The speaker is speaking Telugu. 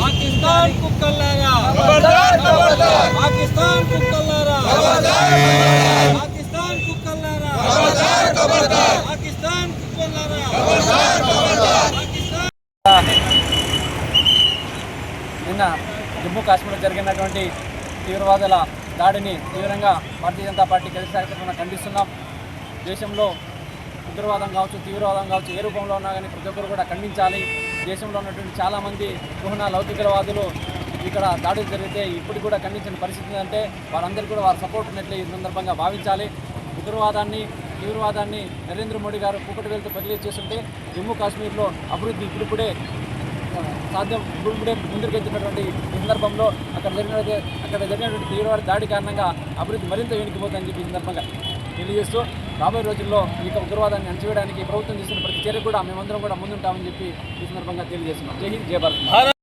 పాకిస్తాన్ కుక్కల్లారా? పాకిస్తాన్ కుక్కల్లారా? పాకిస్తాన్ కుక్కల్లారా? పాకిస్తాన్ కుక్కల్లారా? పాకిస్తాన్ నిన్న జమ్మూ కాశ్మీర్లో జరిగినటువంటి తీవ్రవాదుల దాడిని తీవ్రంగా భారతీయ జనతా పార్టీ కలిసి ఖండిస్తున్నాం. దేశంలో ఉగ్రవాదం కావచ్చు తీవ్రవాదం కావచ్చు ఏ రూపంలో ఉన్నా కానీ ప్రతి ఒక్కరు కూడా ఖండించాలి. దేశంలో ఉన్నటువంటి చాలామంది కుహన లౌకికవాదులు ఇక్కడ దాడులు జరిగితే ఇప్పుడు కూడా ఖండించిన పరిస్థితి అంటే వారందరికీ కూడా వారి సపోర్ట్ ఉన్నట్లు ఈ సందర్భంగా భావించాలి. ఉగ్రవాదాన్ని తీవ్రవాదాన్ని నరేంద్ర మోడీ గారు కూకటి వెళ్తూ బదిలీ చేస్తుంటే జమ్మూ కాశ్మీర్లో అభివృద్ధి ఇప్పుడిప్పుడే సాధ్యం ఇప్పుడిప్పుడే ముందుకెళ్తున్నటువంటి సందర్భంలో అక్కడ జరిగిన అక్కడ జరిగినటువంటి తీవ్రవాద దాడి కారణంగా అభివృద్ధి మరింత వెనుకపోతుందని చెప్పి ఈ సందర్భంగా తెలియజేస్తూ రాబోయే రోజుల్లో ఈ యొక్క ఉగ్రవాదాన్ని అణచివేయడానికి ప్రభుత్వం చేసిన ప్రతి చర్య కూడా మేమందరం కూడా ముందుంటామని చెప్పి ఈ సందర్భంగా తెలియజేస్తున్నాం. జై హింద్ జయ భారత్